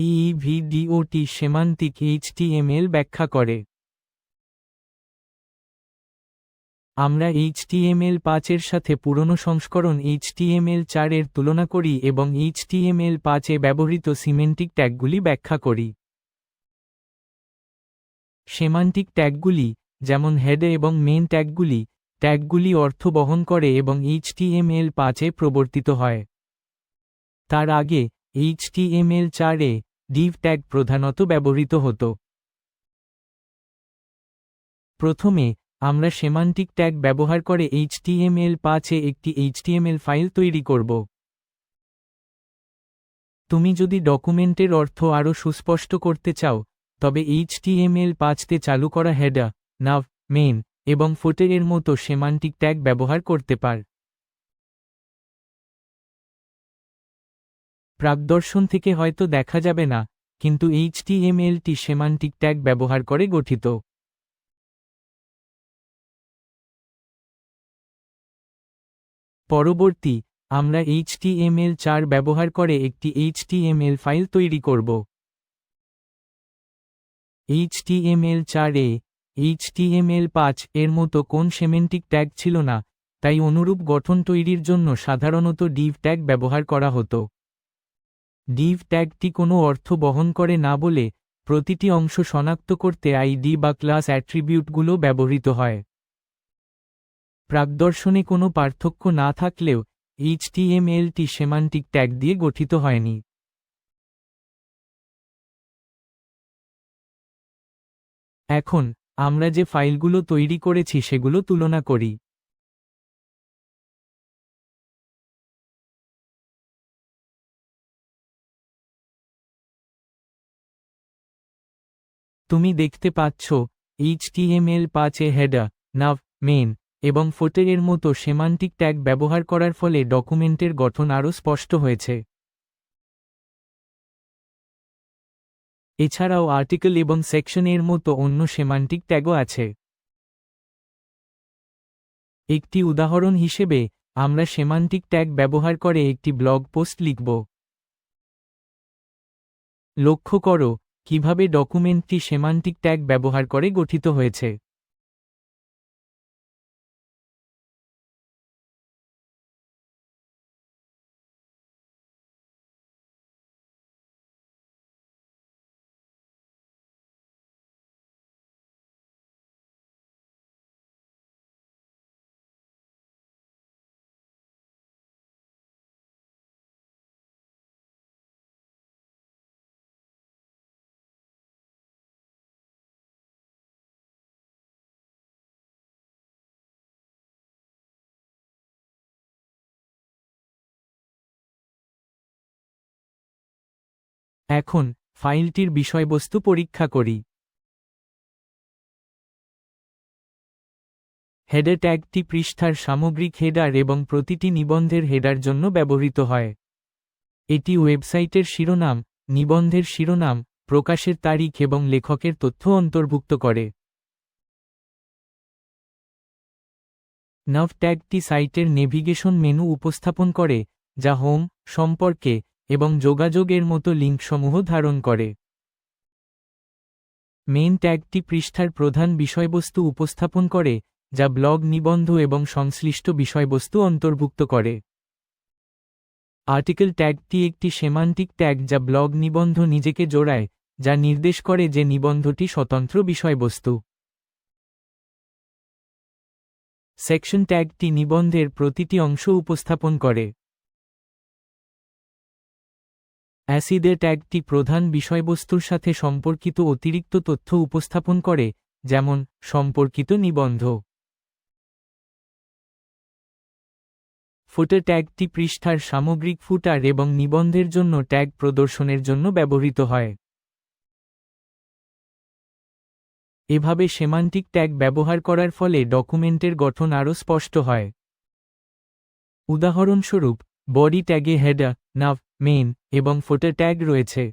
এই ভিডিওটি সেমান্তিক এইচটিএমএল ব্যাখ্যা করে। আমরা এইচটিএমএল পাঁচের সাথে পুরনো সংস্করণ এইচটিএমএল চারের তুলনা করি এবং এইচটিএমএল পাঁচে ব্যবহৃত সিমেন্টিক ট্যাগগুলি ব্যাখ্যা করি। সেমান্টিক ট্যাগগুলি, যেমন হেডে এবং মেন ট্যাগগুলি ট্যাগগুলি অর্থ বহন করে এবং এইচটিএমএল পাঁচে প্রবর্তিত হয়। তার আগে এইচটিএমএল চারে ডিভ ট্যাগ প্রধানত ব্যবহৃত হতো। প্রথমে, আমরা সেমান্টিক ট্যাগ ব্যবহার করে এইচটিএমএল পাঁচে একটি এইচটিএমএল ফাইল তৈরি করব। তুমি যদি ডকুমেন্টের অর্থ আরও সুস্পষ্ট করতে চাও, তবে এইচটিএমএল পাঁচতে চালু করা হেডা নাভ মেন এবং ফুটের মতো সেমান্টিক ট্যাগ ব্যবহার করতে পার। প্রাকদর্শন থেকে হয়তো দেখা যাবে না, কিন্তু এইচটিএমএলটি সেমান্টিক ট্যাগ ব্যবহার করে গঠিত। পরবর্তী, আমরা এইচটিএমএল চার ব্যবহার করে একটি এইচটিএমএল ফাইল তৈরি করব। এইচটিএমএল চার এ, এইচটিএমএল পাঁচ এর মতো কোন সেমেন্টিক ট্যাগ ছিল না, তাই অনুরূপ গঠন তৈরির জন্য সাধারণত ডিভ ট্যাগ ব্যবহার করা হতো। ডিভ ট্যাগটি কোনো অর্থ বহন করে না বলে প্রতিটি অংশ শনাক্ত করতে আইডি বা ক্লাস অ্যাট্রিবিউটগুলো ব্যবহৃত হয়। প্রাকদর্শনে কোনো পার্থক্য না থাকলেও এইচটিএমএলটি সেমান্টিক ট্যাগ দিয়ে গঠিত হয়নি। এখন আমরা যে ফাইলগুলো তৈরি করেছি সেগুলো তুলনা করি। তুমি দেখতে পাচ্ছ এইচটিএমএল পাঁচে হেডা নাভ মেন এবং ফোটের মতো সেমান্টিক ট্যাগ ব্যবহার করার ফলে ডকুমেন্টের গঠন আরও স্পষ্ট হয়েছে। এছাড়াও আর্টিকেল এবং সেকশন এর মতো অন্য সেমান্টিক ট্যাগও আছে। একটি উদাহরণ হিসেবে, আমরা সেমান্টিক ট্যাগ ব্যবহার করে একটি ব্লগ পোস্ট লিখব। লক্ষ্য করো কীভাবে ডকুমেন্টটি সেমান্টিক ট্যাগ ব্যবহার করে গঠিত হয়েছে? এখন, ফাইলটির বিষয়বস্তু পরীক্ষা করি। হেডার ট্যাগটি পৃষ্ঠার সামগ্রিক হেডার এবং প্রতিটি নিবন্ধের হেডার জন্য ব্যবহৃত হয়। এটি ওয়েবসাইটের শিরোনাম, নিবন্ধের শিরোনাম, প্রকাশের তারিখ এবং লেখকের তথ্য অন্তর্ভুক্ত করে। নাভ ট্যাগটি সাইটের নেভিগেশন মেনু উপস্থাপন করে, যা হোম, সম্পর্কে এবং যোগাযোগের মতো লিঙ্কসমূহ ধারণ করে। মেন ট্যাগটি পৃষ্ঠার প্রধান বিষয়বস্তু উপস্থাপন করে, যা ব্লগ নিবন্ধ এবং সংশ্লিষ্ট বিষয়বস্তু অন্তর্ভুক্ত করে। আর্টিকেল ট্যাগটি একটি সেমান্টিক ট্যাগ যা ব্লগ নিবন্ধ নিজেকে জোড়ায়, যা নির্দেশ করে যে নিবন্ধটি স্বতন্ত্র বিষয়বস্তু। সেকশন ট্যাগটি নিবন্ধের প্রতিটি অংশ উপস্থাপন করে। অ্যাসিডের ট্যাগটি প্রধান বিষয়বস্তুর সাথে সম্পর্কিত অতিরিক্ত তথ্য উপস্থাপন করে, যেমন, সম্পর্কিত নিবন্ধ। ফুটার ট্যাগটি পৃষ্ঠার সামগ্রিক ফুটার এবং নিবন্ধের জন্য ট্যাগ প্রদর্শনের জন্য ব্যবহৃত হয়। এভাবে সেমান্টিক ট্যাগ ব্যবহার করার ফলে ডকুমেন্টের গঠন আরও স্পষ্ট হয়। উদাহরণস্বরূপ বডি ট্যাগে হেডা, নাভ মেন এবং ফোটার ট্যাগ রয়েছে।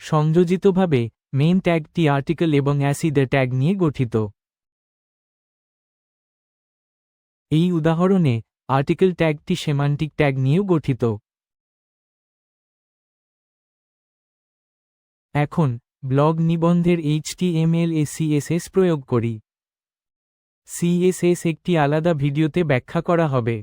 সংযোজিতভাবে মেন ট্যাগটি আর্টিকেল এবং অ্যাসিডের ট্যাগ নিয়ে গঠিত। এই উদাহরণে, আর্টিকেল ট্যাগটি সেমান্টিক ট্যাগ নিয়েও গঠিত। এখন, ব্লগ নিবন্ধের এইচটিএমএল এ সিএসএস প্রয়োগ করি। সিএসএস একটি আলাদা ভিডিওতে ব্যাখ্যা করা হবে।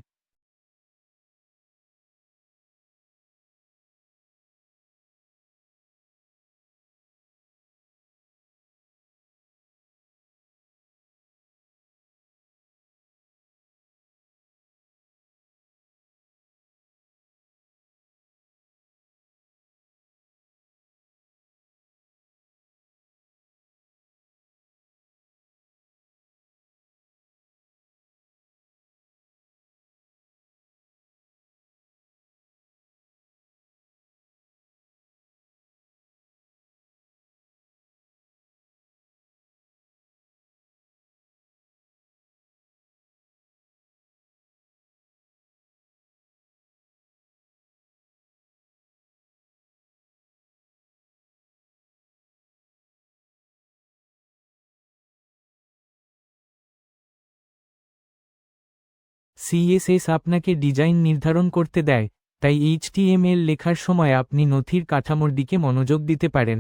সিএসএস আপনাকে ডিজাইন নির্ধারণ করতে দেয়, তাই এইচটিএমএল লেখার সময় আপনি নথির কাঠামোর দিকে মনোযোগ দিতে পারেন।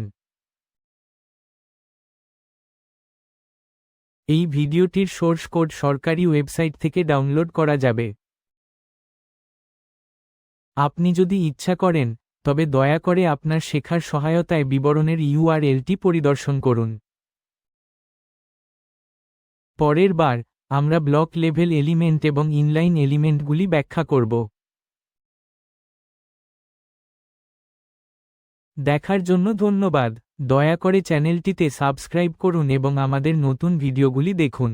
এই ভিডিওটির সোর্স কোড সরকারি ওয়েবসাইট থেকে ডাউনলোড করা যাবে। আপনি যদি ইচ্ছা করেন, তবে দয়া করে আপনার শেখার সহায়তায় বিবরণের ইউআরএলটি পরিদর্শন করুন। পরের বার আমরা ব্লক লেভেল এলিমেন্ট এবং ইনলাইন এলিমেন্টগুলি ব্যাখ্যা করব। দেখার জন্য ধন্যবাদ। দয়া করে চ্যানেলটিতে সাবস্ক্রাইব করুন এবং আমাদের নতুন ভিডিওগুলি দেখুন।